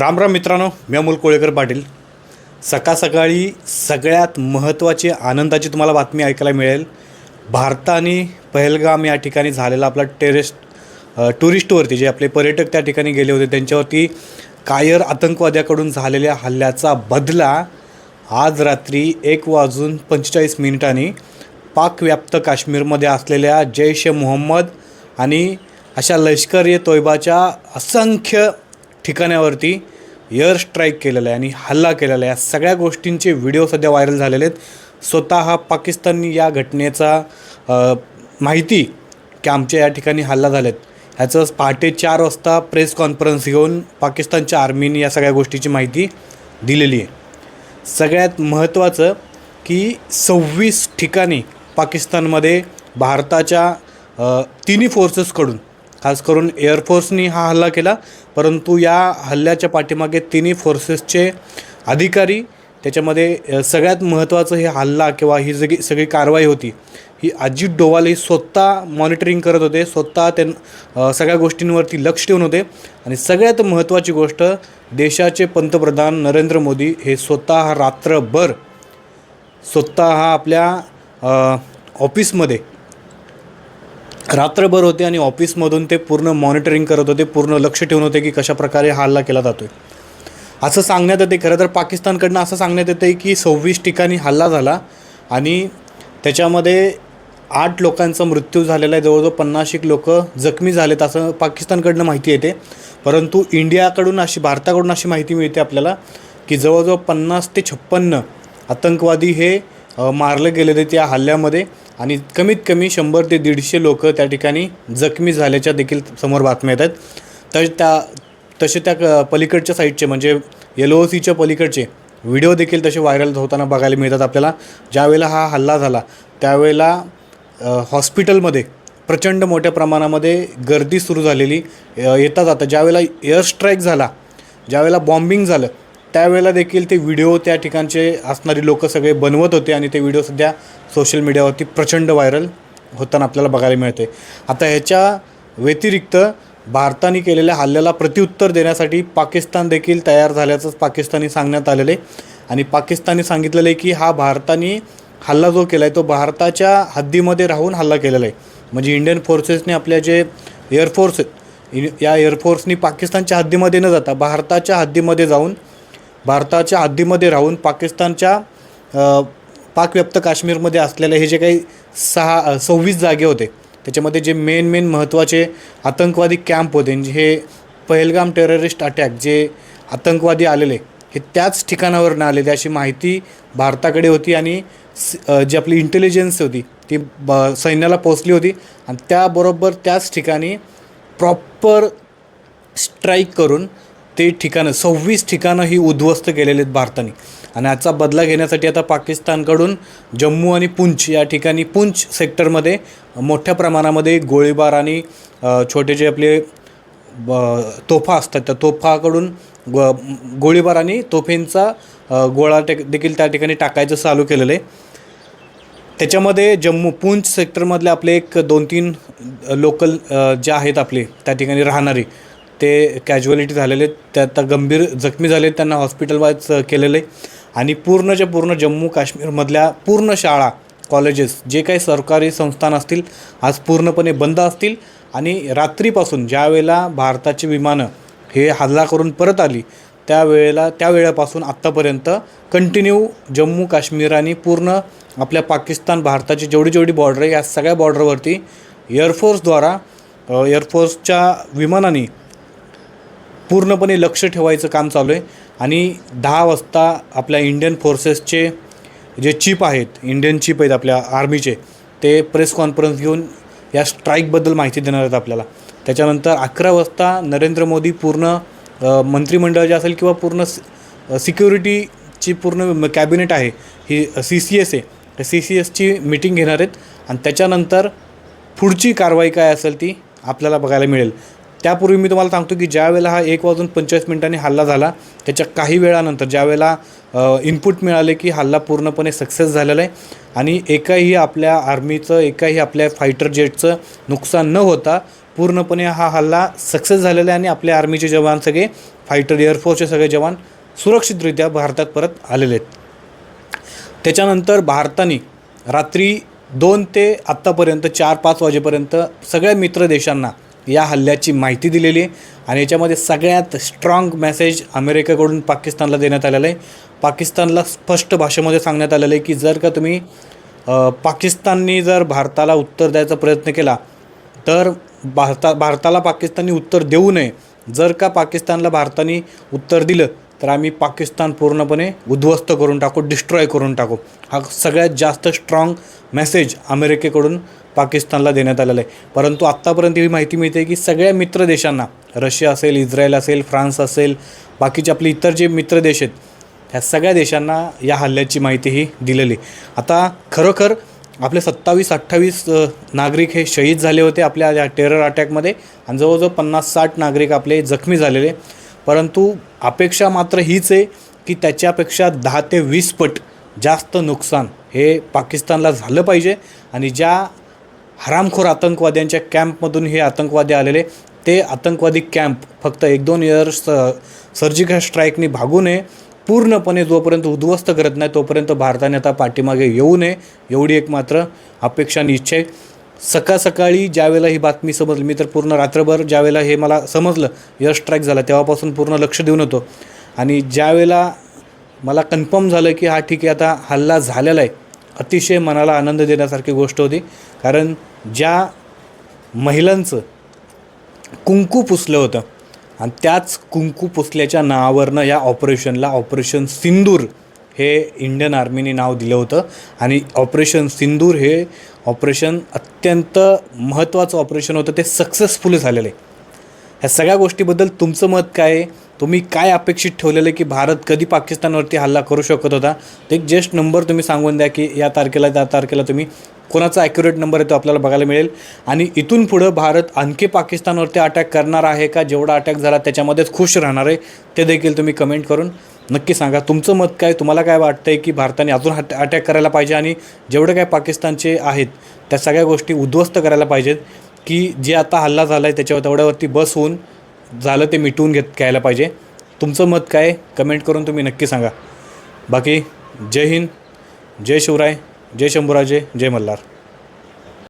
राम राम मित्रांनो मी अमोल कोळेकर पाटील. सकाळ सकाळी सगळ्यात महत्त्वाची आनंदाची तुम्हाला बातमी ऐकायला मिळेल. भारताने पहलगाम या ठिकाणी झालेला आपला टेरेस्ट टुरिस्टवरती जे आपले पर्यटक त्या ठिकाणी गेले होते त्यांच्यावरती कायर आतंकवाद्याकडून झालेल्या हल्ल्याचा बदला आज रात्री एक वाजून पंचेचाळीस मिनिटांनी पाकव्याप्त काश्मीरमध्ये असलेल्या जैश ए मोहम्मद आणि अशा लष्कर ए तोयबाच्या असंख्य ठिकाण्यावरती एअर स्ट्राईक केलेलं आहे आणि हल्ला केलेला आहे. या सगळ्या गोष्टींचे व्हिडिओ सध्या व्हायरल झालेले आहेत. स्वतः पाकिस्ताननी या घटनेचा माहिती की आमच्या या ठिकाणी हल्ला झालेत. ह्याचं पहाटे चार वाजता प्रेस कॉन्फरन्स घेऊन पाकिस्तानच्या आर्मीने या सगळ्या गोष्टीची माहिती दिलेली आहे. सगळ्यात महत्त्वाचं की सव्वीस ठिकाणी पाकिस्तानमध्ये भारताच्या तिन्ही फोर्सेसकडून खास करून एअरफोर्सनी हा हल्ला केला. परंतु या हल्ल्याच्या पाठीमागे तिन्ही फोर्सेसचे अधिकारी त्याच्यामध्ये सगळ्यात महत्त्वाचं हे हल्ला किंवा ही सगळी सगळी कारवाई होती. ही अजित डोवाल हे स्वतः मॉनिटरिंग करत होते. स्वतः त्यां सगळ्या गोष्टींवरती लक्ष ठेवून होते. आणि सगळ्यात महत्त्वाची गोष्ट देशाचे पंतप्रधान नरेंद्र मोदी हे स्वतः रात्रभर स्वतः आपल्या ऑफिसमध्ये रात्रभर होते आणि ऑफिसमधून ते पूर्ण मॉनिटरिंग करत होते पूर्ण लक्ष ठेवून होते की कशाप्रकारे हा हल्ला केला जातो आहे असं सांगण्यात येते खरं तर पाकिस्तानकडनं असं सांगण्यात येते की सव्वीस ठिकाणी हल्ला झाला आणि त्याच्यामध्ये आठ लोकांचा मृत्यू झालेला आहे जवळजवळ पन्नाशिक लोक जखमी झालेत असं पाकिस्तानकडनं माहिती येते. परंतु इंडियाकडून अशी भारताकडून अशी माहिती मिळते आपल्याला की जवळजवळ पन्नास ते छप्पन्न आतंकवादी हे मारले गेलेले त्या हल्ल्यामध्ये. आणि कमीत कमी शंभर ते दीडशे लोक त्या ठिकाणी जखमी झाल्याच्या देखील समोर बातम्या येत आहेत तर त्या तसे त्या क- पलीकडच्या साईडचे म्हणजे एल ओ सीच्या पलीकडचे व्हिडिओ देखील तसे व्हायरल होताना बघायला मिळतात आपल्याला. ज्यावेळेला हा हल्ला झाला त्यावेळेला हॉस्पिटलमध्ये प्रचंड मोठ्या प्रमाणामध्ये गर्दी सुरू झालेली येता जाता ज्यावेळेला एअर स्ट्राईक झाला ज्यावेळेला बॉम्बिंग झालं त्यावेळेला देखील ते व्हिडिओ त्या ठिकाणचे असणारी लोक सगळे बनवत होते आणि ते व्हिडिओ सध्या सोशल मीडियावरती प्रचंड व्हायरल होताना आपल्याला बघायला मिळते आता ह्याच्या व्यतिरिक्त भारताने केलेल्या हल्ल्याला प्रत्युत्तर देण्यासाठी पाकिस्तान देखील तयार झाल्याचंच पाकिस्तानी सांगण्यात आलेलं आहे. आणि पाकिस्तानी सांगितलेलं आहे की हा भारताने हल्ला जो केला आहे तो भारताच्या हद्दीमध्ये राहून हल्ला केलेला आहे. म्हणजे इंडियन फोर्सेसने आपल्या जे एअरफोर्स या एअरफोर्सनी पाकिस्तानच्या हद्दीमध्ये न जाता भारताच्या हद्दीमध्ये जाऊन भारताच्या हद्दीमध्ये राहून पाकिस्तानच्या पाकव्याप्त काश्मीरमध्ये असलेले हे जे काही सहा सव्वीस जागे होते त्याच्यामध्ये जे मेन मेन महत्त्वाचे आतंकवादी कॅम्प होते हे पहलगाम टेररिस्ट अटॅक जे आतंकवादी आलेले हे त्याच ठिकाणावरून आलेले अशी माहिती भारताकडे होती आणि जी आपली इंटेलिजन्स होती ती ब सैन्याला पोचली होती आणि त्याबरोबर त्याच ठिकाणी प्रॉपर स्ट्राईक करून ते ठिकाणं सव्वीस ठिकाणं ही उद्ध्वस्त केलेली आहेत भारताने. आणि याचा बदला घेण्यासाठी आता पाकिस्तानकडून जम्मू आणि पुंछ या ठिकाणी पुंछ सेक्टरमध्ये मोठ्या प्रमाणामध्ये गोळीबार आणि छोटे जे आपले ब तोफा असतात त्या तोफाकडून गो गोळीबार आणि तोफेंचा गोळा टे देखील त्या ठिकाणी टाकायचं चालू केलेलं आहे. त्याच्यामध्ये जम्मू पूंछ सेक्टरमधले आपले एक दोन तीन लोकल जे आहेत आपले त्या ठिकाणी राहणारे ते कॅज्युअलिटी झालेले आहेत. त्या आता गंभीर जखमी झाले आहेत, त्यांना हॉस्पिटलवाईज केलेलं आहे. आणि पूर्णच्या पूर्ण जम्मू काश्मीरमधल्या पूर्ण शाळा कॉलेजेस जे काही सरकारी संस्थान असतील आज पूर्णपणे बंद असतील. आणि रात्रीपासून ज्या वेळेला भारताची विमानं हे हल्ला करून परत आली त्यावेळेला त्या वेळेपासून आत्तापर्यंत कंटिन्यू जम्मू काश्मीर आणि पूर्ण आपल्या पाकिस्तान भारताची जेवढी जेवढी बॉर्डर आहे या सगळ्या बॉर्डरवरती एअरफोर्सद्वारा एअरफोर्सच्या विमानाने पूर्णपणे लक्ष ठेवायचं काम चालू आहे. आणि दहा वाजता आपल्या इंडियन फोर्सेसचे जे चीप आहेत इंडियन चीप आहेत आपल्या आर्मीचे ते प्रेस कॉन्फरन्स घेऊन या स्ट्राईकबद्दल माहिती देणार आहेत आपल्याला. त्याच्यानंतर अकरा वाजता नरेंद्र मोदी पूर्ण मंत्रिमंडळ जे असेल किंवा पूर्ण सिक्युरिटीची पूर्ण कॅबिनेट आहे ही सी सी एस आहे सी सी एसची मिटिंग घेणार आहेत. आणि त्याच्यानंतर पुढची कारवाई काय असेल ती आपल्याला बघायला मिळेल. त्यापूर्वी मी तुम्हाला सांगतो की ज्या वेळेला हा एक वाजून पंचेचाळीस मिनिटांनी हल्ला झाला त्याच्या काही वेळानंतर ज्या वेळेला इनपुट मिळाले की हल्ला पूर्णपणे सक्सेस झालेला आहे आणि एकाही आपल्या आर्मीचं एकाही आपल्या फायटर जेटचं नुकसान न होता पूर्णपणे हा हल्ला सक्सेस झालेला आहे आणि आपल्या आर्मीचे जवान सगळे फायटर एअरफोर्सचे सगळे जवान सुरक्षितरित्या भारतात परत आलेले आहेत. त्याच्यानंतर भारताने रात्री दोन ते आत्तापर्यंत चार पाच वाजेपर्यंत सगळ्या मित्र देशांना या हल्ल्याची माहिती दिलेली आहे. आणि याच्यामध्ये सगळ्यात स्ट्रॉंग मेसेज अमेरिकेकडून पाकिस्तानला देण्यात आलेला आहे. पाकिस्तानला स्पष्ट भाषेमध्ये सांगण्यात आलेलं आहे की जर का तुम्ही पाकिस्ताननी जर भारताला उत्तर द्यायचा प्रयत्न केला तर भारता भारताला पाकिस्ताननी उत्तर देऊ नये. जर का पाकिस्तानला भारताने उत्तर दिलं तर आम्ही पाकिस्तान पूर्णपणे उद्ध्वस्त करून टाकू डिस्ट्रॉय करून टाकू. हा सगळ्यात जास्त स्ट्रॉंग मेसेज अमेरिकेकडून पाकिस्तानला देण्यात आलेला आहे. परंतु आत्तापर्यंत ही माहिती मिळते की सगळ्या मित्र देशांना रशिया असेल इस्रायल असेल फ्रान्स असेल बाकीचे आपले इतर जे मित्र देश आहेत ह्या सगळ्या देशांना या हल्ल्याची माहिती ही दिलेली आता खरोखर आपले सत्तावीस अठ्ठावीस नागरिक हे शहीद झाले होते आपल्या या टेरर अटॅकमध्ये आणि जवळजवळ पन्नास साठ नागरिक आपले जखमी झालेले. परंतु अपेक्षा मात्र हीच आहे की त्याच्यापेक्षा दहा ते वीस पट जास्त नुकसान हे पाकिस्तानला झालं पाहिजे. आणि ज्या हरामखोर आतंकवाद्यांच्या कॅम्पमधून हे आतंकवादी आलेले ते आतंकवादी कॅम्प फक्त एक दोन इयर्स सर्जिकल स्ट्राईकनी भागू नये. पूर्णपणे जोपर्यंत उद्ध्वस्त करत नाही तोपर्यंत भारताने आता पाठीमागे येऊ नये एवढी एक मात्र अपेक्षा आणि इच्छा आहे. सकाळ सकाळी ज्यावेळेला ही बातमी समजली मी तर पूर्ण रात्रभर ज्यावेळेला हे मला समजलं एअर स्ट्राईक झाला तेव्हापासून पूर्ण लक्ष देऊन होतो. आणि ज्यावेळेला मला कन्फर्म झालं की हा ठीक आहे आता हल्ला झालेला आहे अतिशय मनाला आनंद देण्यासारखी गोष्ट होती. कारण ज्या महिलांचं कुंकू पुसलं होतं आणि त्याच कुंकू पुसल्याच्या नावावरनं या ऑपरेशनला ऑपरेशन सिंदूर हे इंडियन आर्मीने नाव दिलं होतं. आणि ऑपरेशन सिंदूर हे ऑपरेशन अत्यंत महत्त्वाचं ऑपरेशन होतं. ते सक्सेसफुल झालेलं. आहे ह्या सगळ्या गोष्टीबद्दल तुमचं मत काय आहे? तुम्ही काय अपेक्षित ठेवलेलं आहे की भारत कधी पाकिस्तानवरती हल्ला करू शकत होता? ते एक जस्ट नंबर तुम्ही सांगून द्या की या तारखेला त्या तारखेला तुम्ही कोणाचा ॲक्युरेट नंबर आहे तो आपल्याला बघायला मिळेल. आणि इथून पुढं भारत आणखी पाकिस्तानवरती अटॅक करणार आहे का? जेवढा अटॅक झाला त्याच्यामध्येच खुश राहणार आहे. ते देखील तुम्ही कमेंट करून. नक्की सांगा. तुमचं मत काय? तुम्हाला काय वाटतं आहे की भारताने अजून हट अटॅक करायला पाहिजे आणि जेवढे काय पाकिस्तानचे आहेत त्या सगळ्या गोष्टी उद्ध्वस्त करायला पाहिजेत की जे आता हल्ला झाला आहे त्याच्यावर तेवढ्यावरती बस होऊन झालं ते मिटवून घेत घ्यायला पाहिजे. तुमचं मत काय? आहे? कमेंट करून तुम्ही नक्की सांगा. बाकी जय हिंद जय शिवराय जय शंभूराजे जय मल्हार.